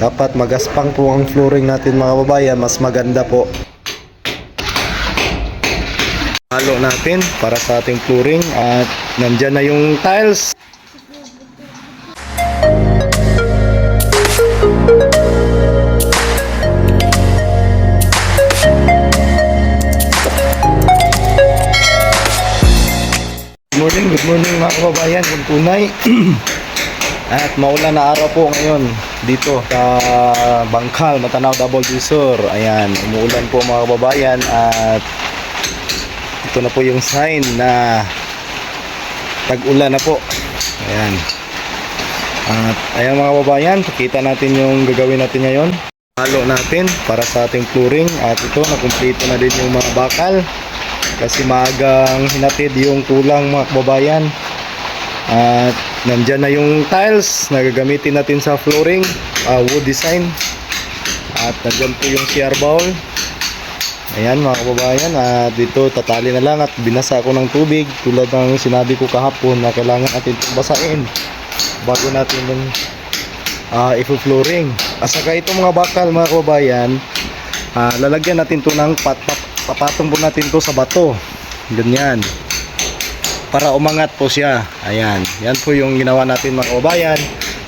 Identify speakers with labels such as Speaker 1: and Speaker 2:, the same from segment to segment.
Speaker 1: Dapat magaspang po ang flooring natin mga babayan, mas maganda po. Halo natin para sa ating flooring at nandyan na yung tiles. Good morning, good morning mga kababayan, kung tunay. At maulan na araw po ngayon dito sa Bangkal, Matanaw, Double Sur. Ayan, umuulan po mga kababayan at ito na po yung sign na tag-ulan na po. Ayan. At ayan mga kababayan, pakita natin yung gagawin natin ngayon. Halo natin para sa ating flooring at ito, nakumpleto na din yung mga bakal kasi maagang hinatid yung kulang mga kababayan. At nandyan na yung tiles na gagamitin natin sa flooring, ah, wood design. At nandyan po yung CR bowl. Ayan mga kababayan, at dito tatali na lang at binasa ko ng tubig tulad ng sinabi ko kahapon na kailangan natin basain bago natin yung uh, flooring At saka ito mga bakal mga kababayan, ah, lalagyan natin to ng pat, pat, papatong po natin to sa bato. Ganyan para umangat po siya. Ayan. Yan po yung ginawa natin mga kababayan.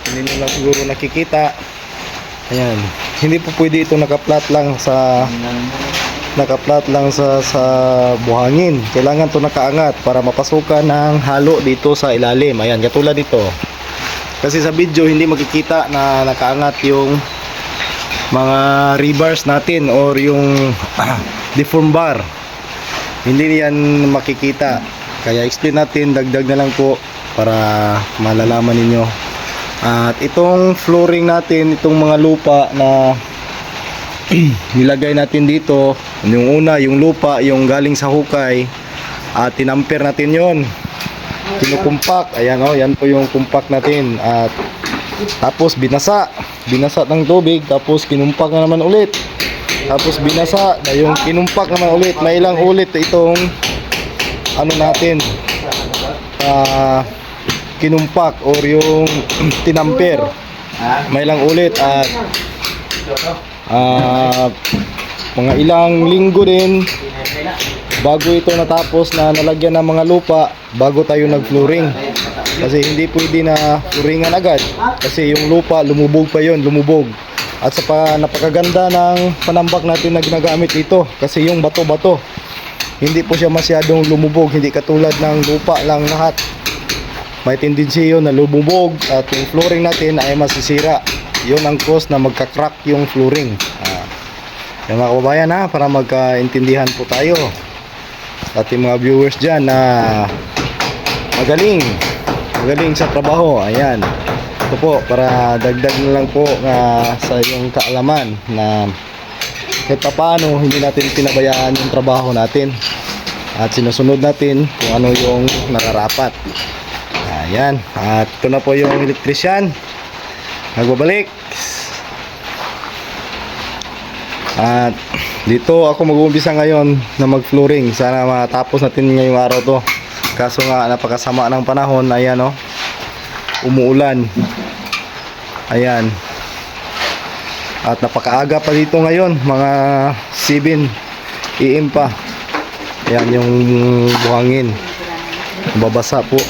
Speaker 1: Hindi nyo lang siguro nakikita. Ayan. Hindi po pwede ito nakaplat lang sa nakaplat lang sa sa buhangin. Kailangan to nakaangat para mapasukan ng halo dito sa ilalim. Ayan, katulad dito. Kasi sa video hindi makikita na nakaangat yung mga rebars natin or yung deform bar. Hindi yan makikita. Kaya explain natin, dagdag na lang po para malalaman ninyo. At itong flooring natin, itong mga lupa na nilagay natin dito, yung una, yung lupa, yung galing sa hukay, at tinamper natin yon kinukumpak, ayan o, yan po yung kumpak natin. At tapos binasa, binasa ng tubig, tapos kinumpak na naman ulit. Tapos binasa, na yung kinumpak naman ulit, may ilang ulit itong ano natin ah kinumpak or yung tinamper. May lang ulit at ah mga ilang linggo din bago ito natapos na nalagyan ng mga lupa bago tayo nag-flooring. Kasi hindi pwede na flooringan agad kasi yung lupa lumubog pa yon lumubog. At sa pa, napakaganda ng panambak natin na ginagamit ito kasi yung bato-bato hindi po siya masyadong lumubog hindi katulad ng lupa lang lahat. May tendency yun na lumubog at yung flooring natin ay masisira. Yun ang cause na magka-crack yung flooring. Ah, yung mga kababayan ha para magkaintindihan po tayo. Sa ating mga viewers dyan na magaling magaling sa trabaho. Ayan. Ito po para dagdag na lang po nga sa yung kaalaman na kahit paano hindi natin pinabayaan yung trabaho natin at sinusunod natin kung ano yung nararapat. Ayan. At ito na po yung electrician. Nagbabalik. At dito ako mag-uumpisa ngayon na mag-flooring. Sana matapos natin ngayong araw to. Kaso nga napakasama ng panahon. Ayan o umuulan. Ayan. At napakaaga pa dito ngayon, mga 7 AM pa. Ayan yung buhangin. Babasa po.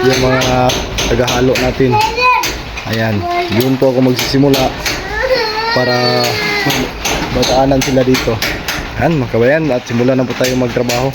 Speaker 1: Yung mga tagahalo natin. Ayan, yun po ako magsisimula para mataanan sila dito. Ayan, makabayan at simulan na po tayo magtrabaho.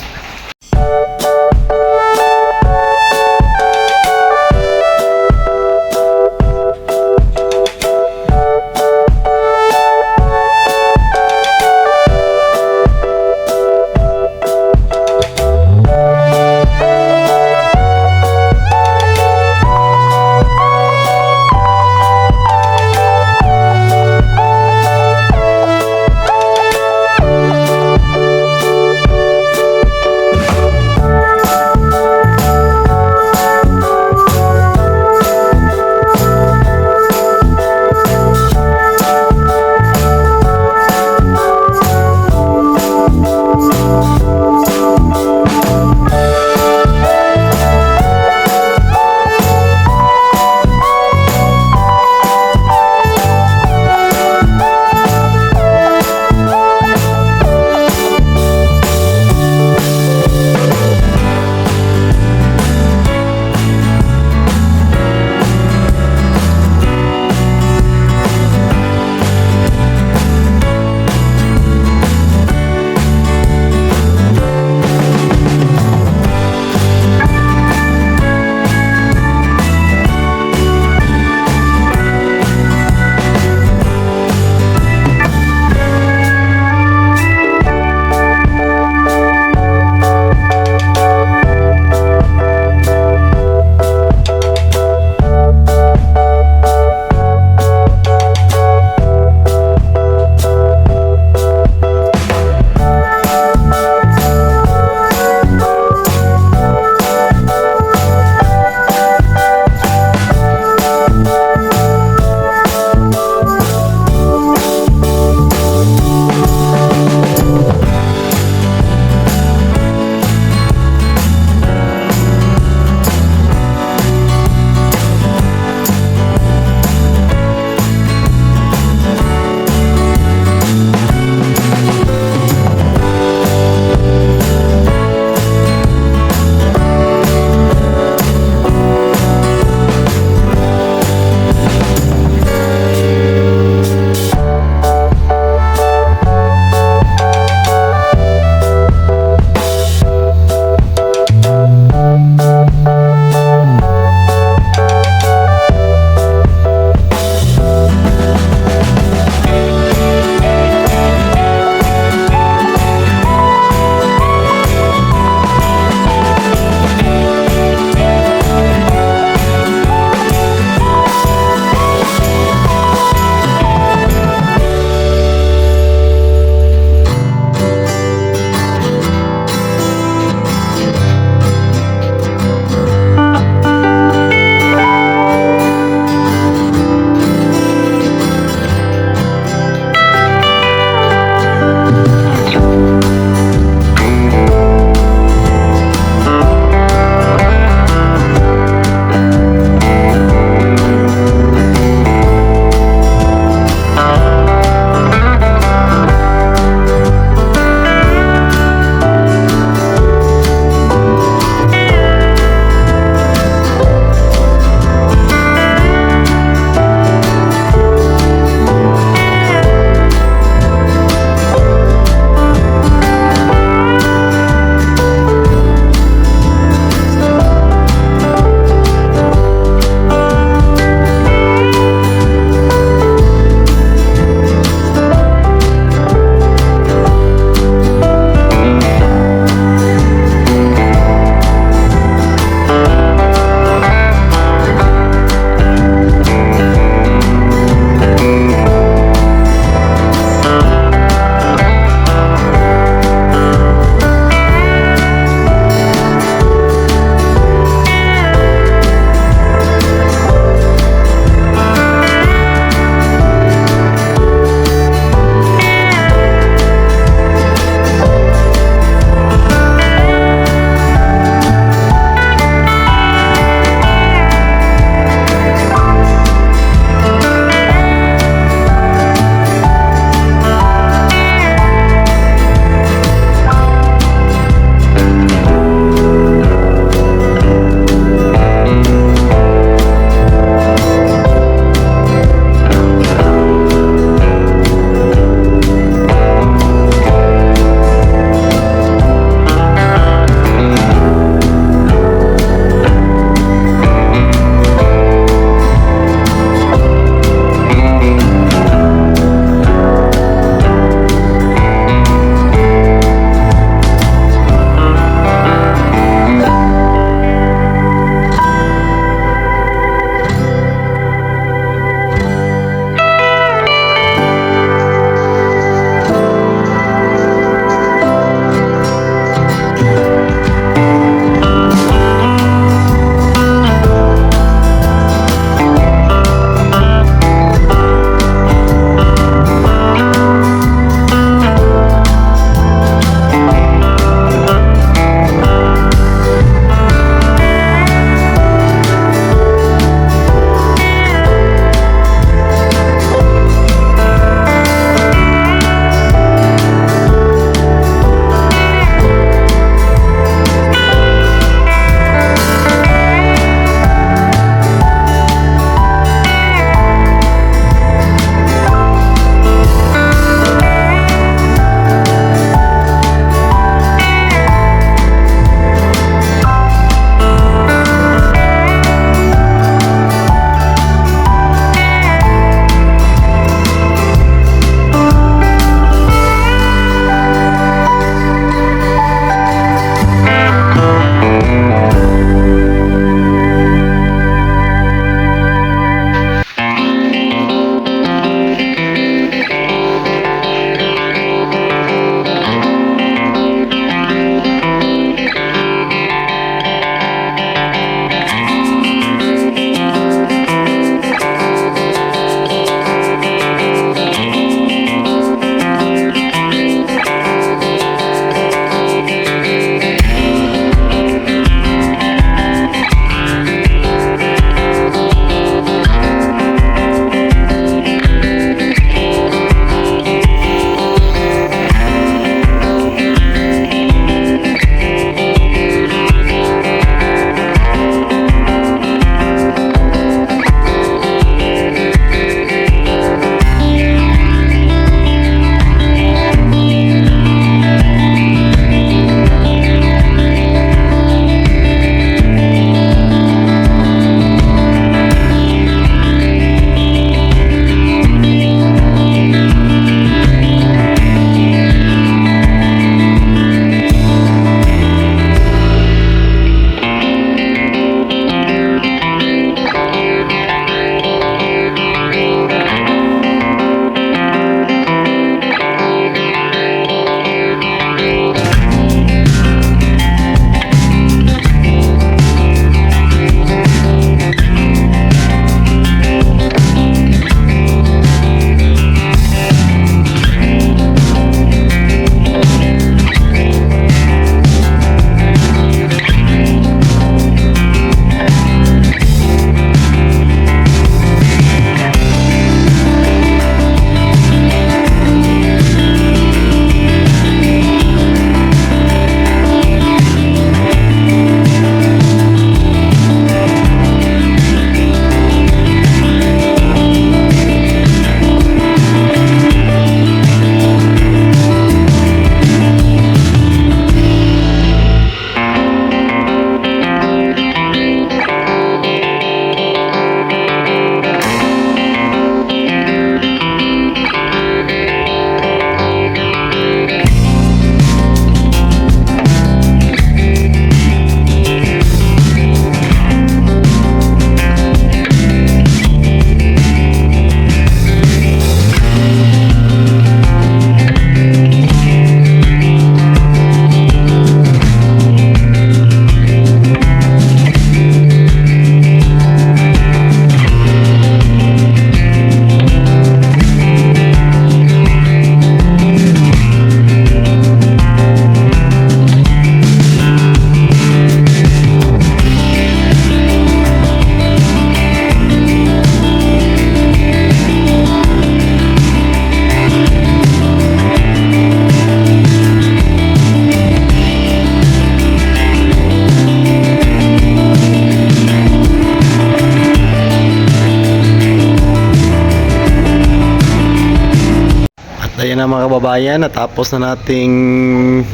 Speaker 1: Mga kababayan, natapos na nating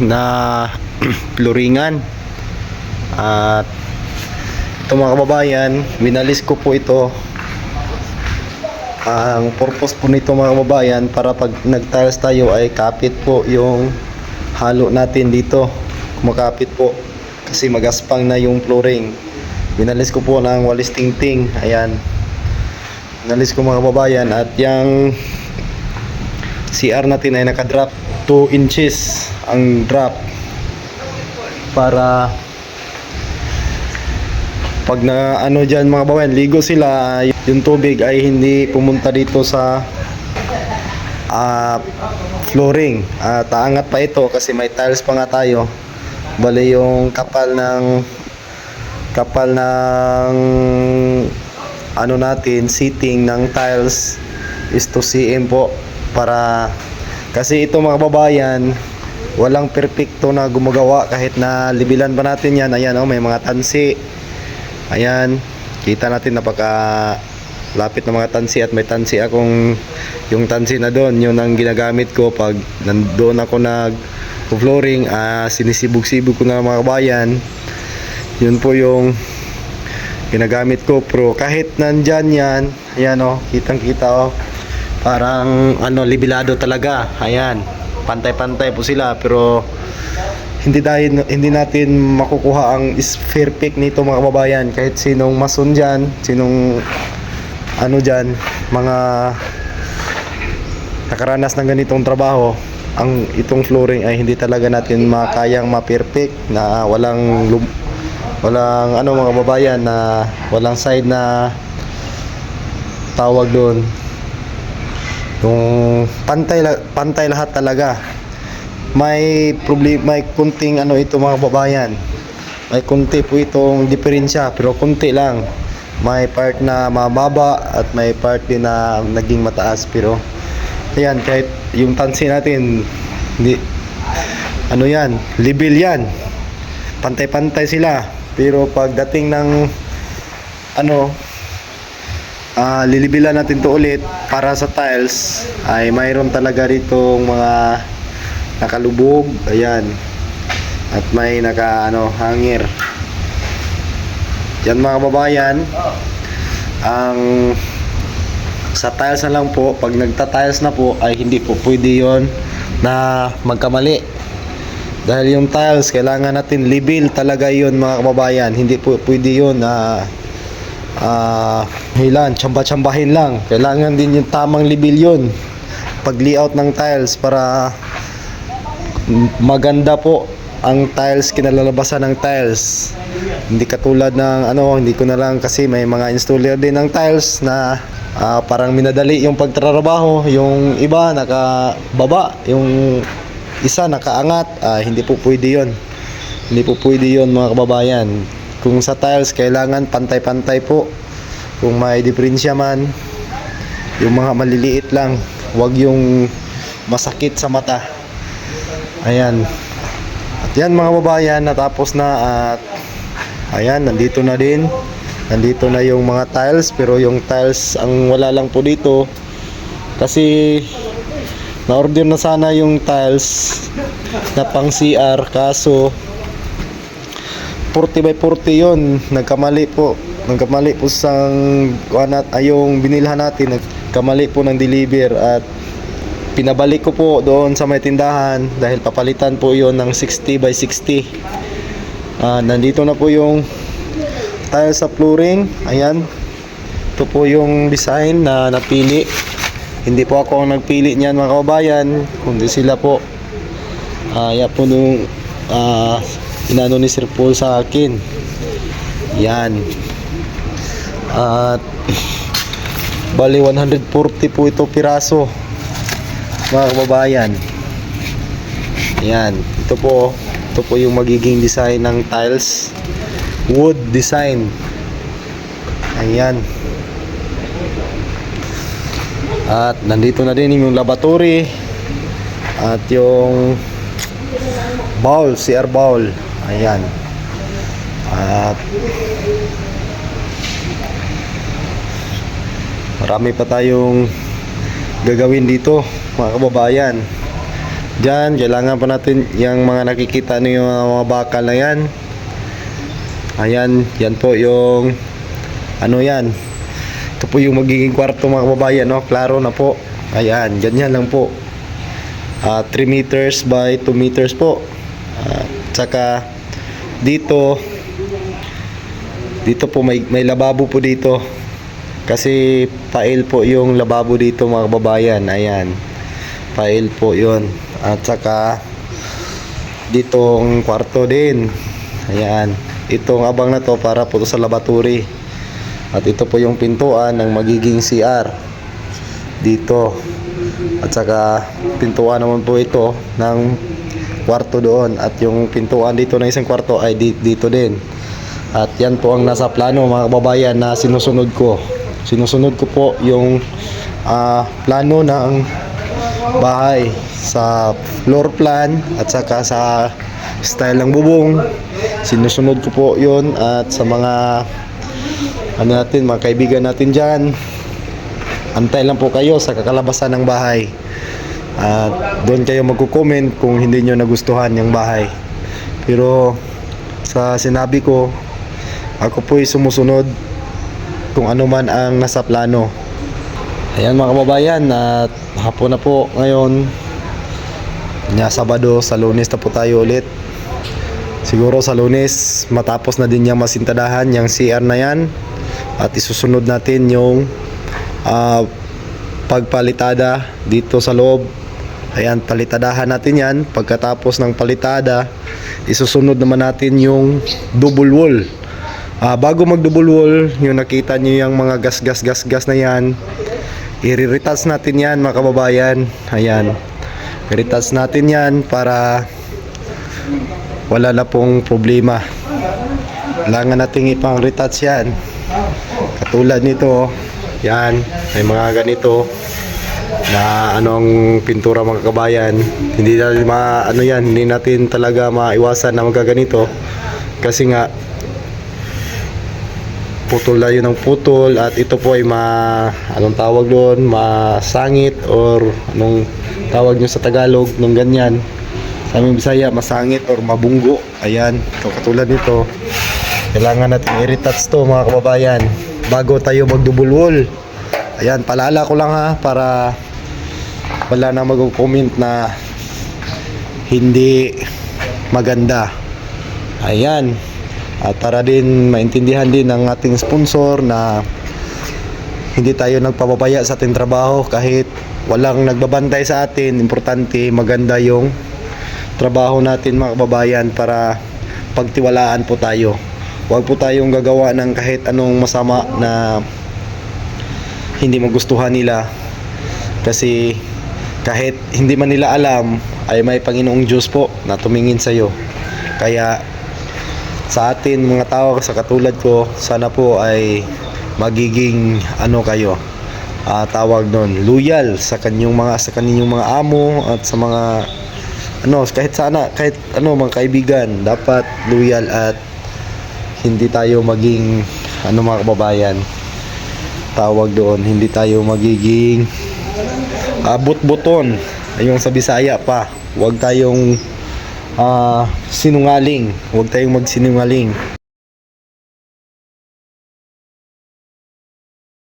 Speaker 1: na pluringan. At ito mga kababayan, winalis ko po ito. Ang purpose po nito mga kababayan para pag nag-tiles tayo ay kapit po yung halo natin dito. Kumakapit po kasi magaspang na yung flooring. Winalis ko po ng walis tingting. Ayan. Winalis ko mga kababayan at yung CR natin ay naka-drop 2 inches ang drop para pag na ano dyan mga babayan ligo sila yung tubig ay hindi pumunta dito sa ah, flooring. At aangat pa ito kasi may tiles pa nga tayo. Bali yung kapal ng kapal ng ano natin seating ng tiles is to cm po para kasi ito mga babayan walang perpekto na gumagawa kahit na libilan pa natin yan. Ayan oh may mga tansi. Ayan kita natin napaka lapit ng mga tansi at may tansi akong yung tansi na doon yun ang ginagamit ko pag nandoon ako nag flooring ah, sinisibog-sibog ko na mga kabayan yun po yung ginagamit ko pro. Kahit nandyan yan ayan oh kitang kita oh parang ano libilado talaga. Ayan pantay-pantay po sila pero hindi dahil hindi natin makukuha ang is perfect nito mga kababayan. Kahit sinong mason dyan sinong ano dyan mga nakaranas ng ganitong trabaho ang itong flooring ay hindi talaga natin makayang ma-perfect na walang walang ano mga kababayan na walang side na tawag doon yung pantay pantay lahat talaga. May problem may kunting ano ito mga babayan may kunti po itong diferensya pero kunti lang. May part na mababa at may part din na naging mataas pero ayan kahit yung tansi natin hindi ano yan level yan. Pantay-pantay sila. Pero pagdating ng ano ah lilibilan natin to ulit para sa tiles ay mayroon talaga rito mga nakalubog ayan. At may naka ano hanger. Yan mga kababayan ang sa tiles na lang po pag nagta-tiles na po ay hindi po pwede yon na magkamali. Dahil yung tiles kailangan natin level talaga yon mga kababayan. Hindi po pwede yon na ah hilan, tsamba-tsambahin lang. Kailangan din yung tamang level yun. Pag layout ng tiles para maganda po ang tiles kinalalabasan ng tiles. Hindi katulad ng ano, hindi ko na lang kasi may mga installer din ng tiles na ah, parang minadali yung pagtrabaho, yung iba nakababa, yung isa nakaangat, ah, hindi po pwede 'yon. Hindi po pwede 'yon mga kababayan. Kung sa tiles kailangan pantay-pantay po. Kung may diferensya man, yung mga maliliit lang, wag yung masakit sa mata. Ayan. At yan mga babayan, natapos na at ayan, nandito na din. Nandito na yung mga tiles, pero yung tiles ang wala lang po dito kasi na-order na sana yung tiles na pang CR kaso 40 by 40 yon nagkamali po. Nagkamali po sa kuanat ay yung binilhan natin. Nagkamali po ng deliver at pinabalik ko po doon sa may tindahan dahil papalitan po yon ng 60 by 60 Ah, nandito na po yung tile sa flooring. Ayan. Ito po yung design na napili. Hindi po ako ang nagpili niyan mga kababayan kundi sila po. Ah yan po nung ah, inano ni Sir Paul sa akin. Yan. At bali 140 po ito piraso. Mga kababayan. Yan. Ito po ito po yung magiging design ng tiles. Wood design. Ayan. At nandito na din yung laboratory. At yung bowl, CR bowl. Ayan. At marami pa tayong gagawin dito mga kababayan. Diyan, kailangan pa natin yung mga nakikita niyo yung mga bakal na yan. Ayan, yan po yung ano yan. Ito po yung magiging kwarto mga kababayan, no? Klaro na po. Ayan, ganyan lang po. Ah, 3 meters by 2 meters po. At saka dito dito po may may lababo po dito. Kasi pail po yung lababo dito mga kababayan. Ayan. Pail po 'yon. At saka ditong kwarto din. Ayan. Itong abang na to para po to sa laboratory. At ito po yung pintuan ng magiging CR dito. At saka pintuan naman po ito ng kwarto doon at yung pintuan dito ng isang kwarto ay di- dito din. At yan po ang nasa plano mga kababayan na sinusunod ko. Sinusunod ko po yung ah, plano ng bahay sa floor plan at saka sa style ng bubong. Sinusunod ko po yun at sa mga ano natin, mga kaibigan natin dyan, antay lang po kayo sa kakalabasan ng bahay. At doon kayo magko-comment kung hindi nyo nagustuhan yung bahay. Pero sa sinabi ko, ako po'y sumusunod kung ano man ang nasa plano. Ayan mga kababayan, at hapon na po ngayon. Nya Sabado, sa lunes na po tayo ulit. Siguro sa lunes, matapos na din yung masintadahan, yung CR na yan. At isusunod natin yung ah, pagpalitada dito sa loob. Ayan, palitadahan natin yan. Pagkatapos ng palitada, isusunod naman natin yung double wall. Ah, bago mag double wall, yung nakita nyo yung mga gas gas gas gas na yan, i-retouch natin yan mga kababayan. Ayan. I-retouch natin yan para wala na pong problema. Kailangan nating ipang retouch yan. Katulad nito, yan, may mga ganito na anong pintura mga kabayan. Hindi natin ma, ano yan, hindi natin talaga maiwasan na magaganito. Kasi nga, putol na yun ng putol at ito po ay ma anong tawag doon? Masangit or anong tawag nyo sa Tagalog nung ganyan. Sa aming Bisaya masangit or mabunggo. Ayan ito katulad nito. Kailangan natin i-retouch to mga kababayan bago tayo mag double wall ayan palala ko lang ha para wala na mag-comment na hindi maganda ayan at para din maintindihan din ng ating sponsor na hindi tayo nagpapabaya sa ating trabaho kahit walang nagbabantay sa atin. Importante maganda yung trabaho natin mga kababayan para pagtiwalaan po tayo. Huwag po tayong gagawa ng kahit anong masama na hindi magustuhan nila kasi kahit hindi man nila alam ay may Panginoong Diyos po na tumingin sa iyo. Kaya sa atin mga tao sa katulad ko sana po ay magiging ano kayo ah, tawag doon loyal sa kanyang mga sa kaninyong mga amo at sa mga ano kahit sana kahit ano mga kaibigan dapat loyal at hindi tayo maging ano mga kababayan tawag doon hindi tayo magiging abot-buton. Yung sa Bisaya pa. Huwag tayong ah, sinungaling. Huwag tayong magsinungaling